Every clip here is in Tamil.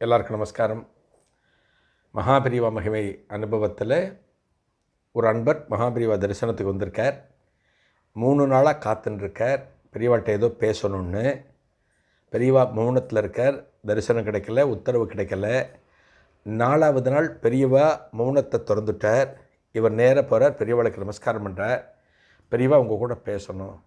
எல்லாருக்கும் நமஸ்காரம். மகாபிரிவா மகிமை அனுபவத்தில் ஒரு அன்பர் மகாபிரிவா தரிசனத்துக்கு வந்திருக்கார். மூணு நாளாக காத்துன்ருக்கார் பெரியவாட்ட ஏதோ பேசணும்னு. பெரியவா மௌனத்தில் இருக்கார். தரிசனம் கிடைக்கல உத்தரவு கிடைக்கல. நாலாவது நாள் பெரியவா மௌனத்தை திறந்துட்டார். இவர் நேராக போகிறார் பெரியவாளுக்கு நமஸ்காரம் பண்ணுறார் பெரியவா உங்கள் கூட பேசணும்.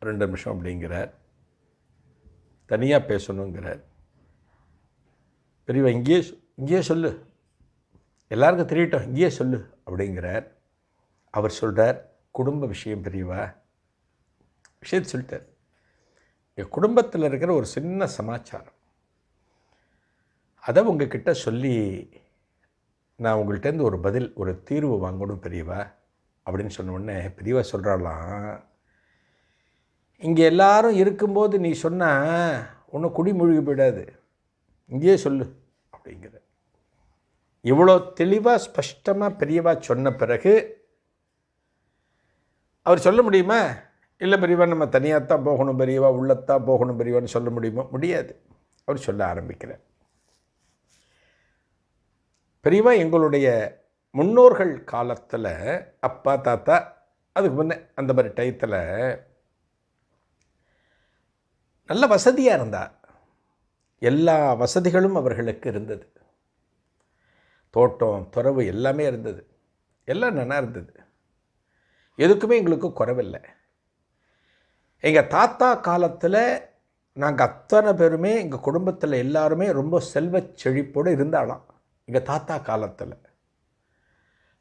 ரெண்டு நிமிஷம் அப்படிங்கிறார். தனியாக பேசணுங்கிறார். பெரியவா இங்கேயே இங்கேயே சொல்லு. எல்லாருக்கும் தெரியட்டும் இங்கேயே சொல்லு அப்படிங்கிறார். அவர் சொல்கிறார் குடும்ப விஷயம் பெரியவா விஷயத்தை சொல்லிட்டார். என் குடும்பத்தில் இருக்கிற ஒரு சின்ன சமாச்சாரம். அதை உங்ககிட்ட சொல்லி நான் உங்கள்கிட்டேருந்து ஒரு பதில் ஒரு தீர்வு வாங்கணும் பெரியவா? அப்படின்னு சொன்ன உடனே பெரியவா சொல்கிறாளாம் இங்கே எல்லாரும் இருக்கும்போது நீ சொன்னால் ஒன்றும் குடி மூழ்கி போயிடாது. இங்கேயே சொல்லு அப்படிங்கிற. இவ்வளோ தெளிவாக ஸ்பஷ்டமாக பெரியவா சொன்ன பிறகு அவர் சொல்ல முடியுமா? இல்லை பெரியவா நம்ம தனியாக தான் போகணும் பெரியவா உள்ளத்தான் போகணும் பெரியவான்னு சொல்ல முடியுமா? முடியாது. அவர் சொல்ல ஆரம்பிக்கிறார். பெரியவா எங்களுடைய முன்னோர்கள் காலத்தில் அப்பா தாத்தா அதுக்கு முன்னே அந்த மாதிரி டயத்தில் நல்ல வசதியாக இருந்தா எல்லா வசதிகளும் அவர்களுக்கு இருந்தது. தோட்டம் துறவு எல்லாமே இருந்தது. எல்லாம் நல்லா இருந்தது. எதுக்குமே எங்களுக்கு குறைவில்லை. எங்கள் தாத்தா காலத்தில் நாங்கள் அத்தனை பேருமே எங்கள் குடும்பத்தில் எல்லாருமே ரொம்ப செல்வ செழிப்போடு இருந்தாலாம் எங்கள் தாத்தா காலத்தில்.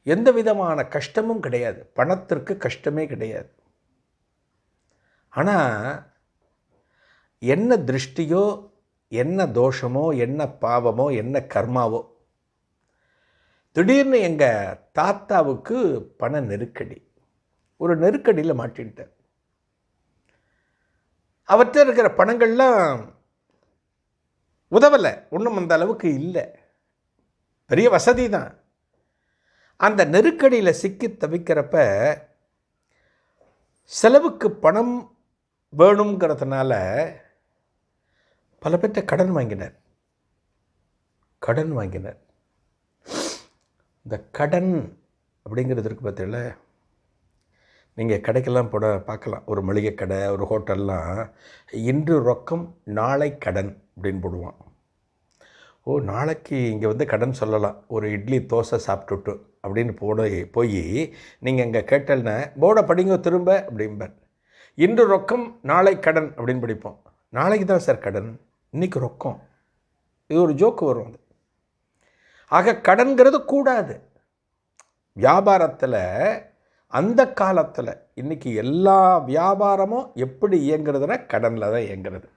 எந்த விதமான கஷ்டமும் கிடையாது. பணத்திற்கு கஷ்டமே கிடையாது. ஆனால் என்ன திருஷ்டியோ என்ன தோஷமோ என்ன பாவமோ என்ன கர்மாவோ. திடீர்னு எங்கள் தாத்தாவுக்கு பண நெருக்கடி. ஒரு நெருக்கடியில் மாட்டின்ட்டார் அவற்ற இருக்கிற பணங்கள்லாம் உதவலை ஒன்றும் அந்த அளவுக்கு இல்லை. பெரிய வசதி தான். அந்த நெருக்கடியில் சிக்கி தவிக்கிறப்ப செலவுக்கு பணம் வேணுங்கிறதுனால பல பேர்த்த கடன் வாங்கினர். கடன் வாங்கினர். இந்த கடன் அப்படிங்கிறது இருக்கு பார்த்தீங்களா நீங்கள் கடைக்கெல்லாம் போட பார்க்கலாம். ஒரு மளிகை கடை ஒரு ஹோட்டல்லாம் இன்று ரொக்கம் நாளை கடன் அப்படின்னு போடுவான். ஓ நாளைக்கு இங்கே வந்து கடன் சொல்லலாம். ஒரு இட்லி தோசை சாப்பிட்டுட்டு அப்படின்னு போட போய் நீங்கள் இங்கே கேட்டல்னா போர்டை படிங்க திரும்ப அப்படிம்பார். இன்று ரொக்கம் நாளை கடன் அப்படின்னு படிப்போம். நாளைக்கு தான் சார் கடன். இன்னைக்கு ரொக்கம். இது ஒரு ஜோக்கு வரும் அது. ஆக கடன்கிறது கூடாது. வியாபாரத்தில் அந்த காலத்தில் இன்றைக்கி எல்லா வியாபாரமும் எப்படி இயங்குறதுனா கடனில் தான் இயங்குறது.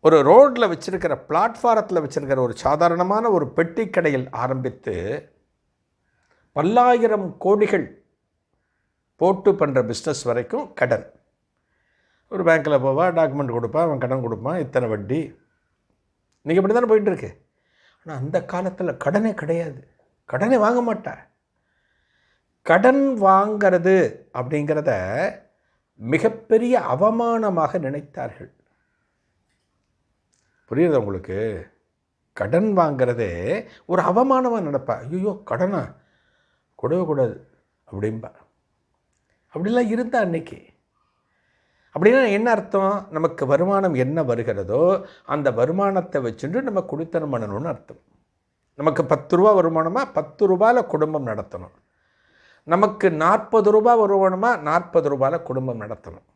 ஒரு ரோட்டில் வச்சுருக்கிற பிளாட்ஃபாரத்தில் வச்சுருக்கிற ஒரு சாதாரணமான ஒரு பெட்டி கடையில் ஆரம்பித்து பல்லாயிரம் கோடிகள் போட்டு பண்ணுற பிஸ்னஸ் வரைக்கும் கடன். ஒரு பேங்க்கில் போவான் டாக்குமெண்ட் கொடுப்பான் அவன் கடன் கொடுப்பான் இத்தனை வட்டி. இன்றைக்கி இப்படி தானே போயிட்டுருக்கு? ஆனால் அந்த காலத்தில் கடனே கிடையாது. கடனே வாங்க மாட்டாள் கடன் வாங்கிறது அப்படிங்கிறத மிகப்பெரிய அவமானமாக நினைத்தார்கள். புரியுது உங்களுக்கு? கடன் வாங்கிறதே ஒரு அவமானமாக நினப்பா. ஐயோ கடனா? கொடுவே கூடாது அப்படிம்பா. அப்படிலாம் இருந்தா அன்னைக்கு. அப்படின்னா என்ன அர்த்தம்? நமக்கு வருமானம் என்ன வருகிறதோ அந்த வருமானத்தை வச்சுட்டு நம்ம குடித்தனம் பண்ணணும்னு அர்த்தம். நமக்கு பத்து ரூபா வருமானமாக பத்து ரூபாயில் குடும்பம் நடத்தணும். நமக்கு நாற்பது ரூபா வருமானமாக நாற்பது ரூபாயில் குடும்பம் நடத்தணும்.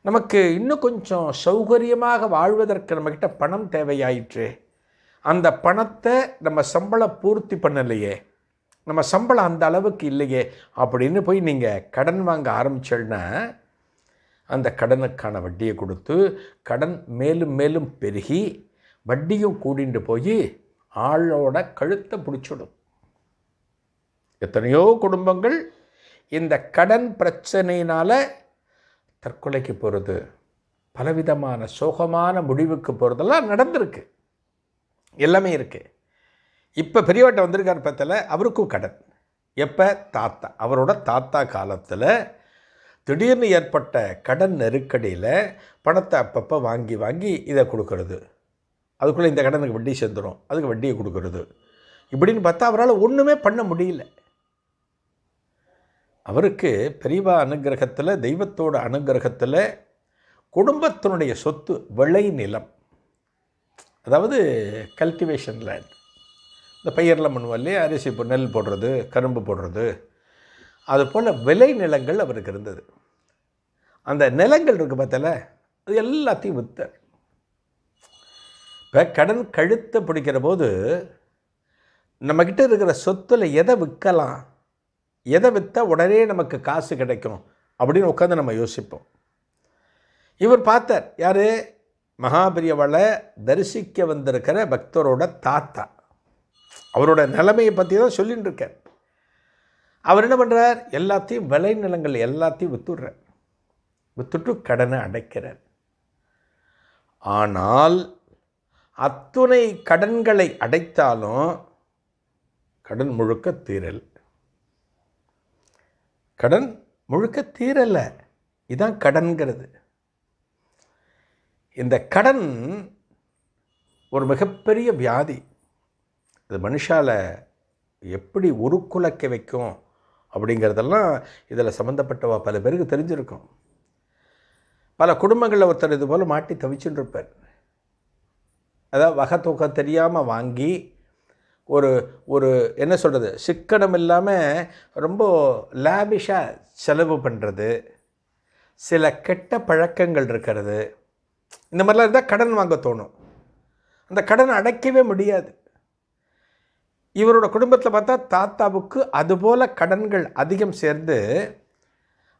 நமக்கு இன்னும் கொஞ்சம் சௌகரியமாக வாழ்வதற்கு நம்மக்கிட்ட பணம் தேவையாயிற்று. அந்த பணத்தை நம்ம சம்பளம் பூர்த்தி பண்ணலையே. நம்ம சம்பளம் அந்த அளவுக்கு இல்லையே. அப்படின்னு போய் நீங்கள் கடன் வாங்க ஆரம்பிச்சோன்னா அந்த கடனுக்கான வட்டியை கொடுத்து கடன் மேலும் மேலும் பெருகி வட்டியும் கூடிண்டு போய் ஆளோட கழுத்தை பிடிச்சிடும். எத்தனையோ குடும்பங்கள் இந்த கடன் பிரச்சனையினால் தற்கொலைக்கு போகிறது பலவிதமான சோகமான முடிவுக்கு போகிறதெல்லாம் நடந்திருக்கு. எல்லாமே இருக்குது இப்போ பெரியவட்ட வந்திருக்கார் பத்தில் அவருக்கும் கடன். எப்போ? தாத்தா. அவரோட தாத்தா காலத்தில் திடீர்னு ஏற்பட்ட கடன் நெருக்கடியில் பணத்தை அப்பப்போ வாங்கி வாங்கி இதை கொடுக்கறது. அதுக்குள்ளே இந்த கடனுக்கு வட்டி சேர்ந்துடும் அதுக்கு வட்டியை கொடுக்கறது. இப்படின்னு பார்த்தா அவரால் ஒன்றுமே பண்ண முடியல. அவருக்கு பெரியவா அனுகிரகத்தில் தெய்வத்தோட அனுகிரகத்தில் குடும்பத்தினுடைய சொத்து விளை நிலம். அதாவது கல்டிவேஷன் லேண்ட் இந்த பயிரெலாம் பண்ணுவோம் இல்லையா? அரிசி நெல் போடுறது கரும்பு போடுறது அது போல் விளை நிலங்கள் அவருக்கு இருந்தது. அந்த நிலங்கள் இருக்குது பார்த்தல அது எல்லாத்தையும் விற்றார் இப்போ கடன் கழுத்தை பிடிக்கிற போது நம்மக்கிட்ட இருக்கிற சொத்தில் எதை விற்கலாம் எதை விற்றா உடனே நமக்கு காசு கிடைக்கும் அப்படின்னு உட்காந்து நம்ம யோசிப்போம். இவர் பார்த்தார் யார்? மகாபிரியவளை தரிசிக்க வந்திருக்கிற பக்தரோட தாத்தா. அவரோட நிலைமையை பற்றி தான் சொல்லின்னு இருக்கார். அவர் என்ன பண்ணுறார் எல்லாத்தையும் விளை நிலங்கள் எல்லாத்தையும் வித்துடுறார். வித்துட்டு கடனை அடைக்கிறார். ஆனால் அத்துணை கடன்களை அடைத்தாலும் கடன் முழுக்க தீரல். கடன் முழுக்க தீரலை. இதுதான் கடன்கிறது. இந்த கடன் ஒரு மிகப்பெரிய வியாதி. இது மனுஷால எப்படி உருக்குலைக்க வைக்கும்? அப்படிங்கிறதெல்லாம் இதில் சம்மந்தப்பட்டவா பல பேருக்கு தெரிஞ்சிருக்கும். பல குடும்பங்களில் ஒருத்தர் இது போல் மாட்டி தவிச்சுட்டு இருப்பார் அதாவது வகை தூக்கம் தெரியாமல் வாங்கி ஒரு ஒரு என்ன சொல்கிறது சிக்கனம் இல்லாமல் ரொம்ப லேபிஷாக செலவு பண்ணுறது சில கெட்ட பழக்கங்கள் இருக்கிறது. இந்த மாதிரிலாம் இருந்தால் கடன் வாங்க தோணும். அந்த கடனை அடைக்கவே முடியாது. இவரோட குடும்பத்தில் பார்த்தா தாத்தாவுக்கு அதுபோல் கடன்கள் அதிகம் சேர்ந்து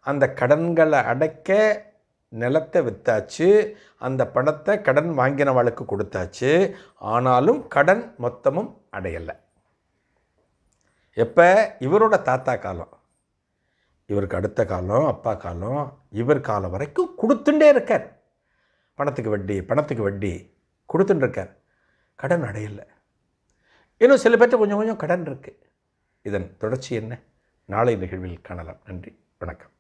அந்த கடன்களை அடைக்க நிலத்தை விற்றாச்சு அந்த பணத்தை கடன் வாங்கினவளுக்கு கொடுத்தாச்சு. ஆனாலும் கடன் மொத்தமும் அடையலை. எப்போ? இவரோட தாத்தா காலம். இவருக்கு அடுத்த காலம் அப்பா காலம் இவர் காலம் வரைக்கும் கொடுத்துட்டே இருக்கார். பணத்துக்கு வட்டி பணத்துக்கு வட்டி கொடுத்துட்டு இருக்கார். கடன் அடையலை. இன்னும் சில பேர்ட்ட கொஞ்சம் கொஞ்சம் கடன் இருக்குது இதன் தொடர்ச்சி என்ன? நாளை நிகழ்வில் காணலாம். நன்றி. வணக்கம்.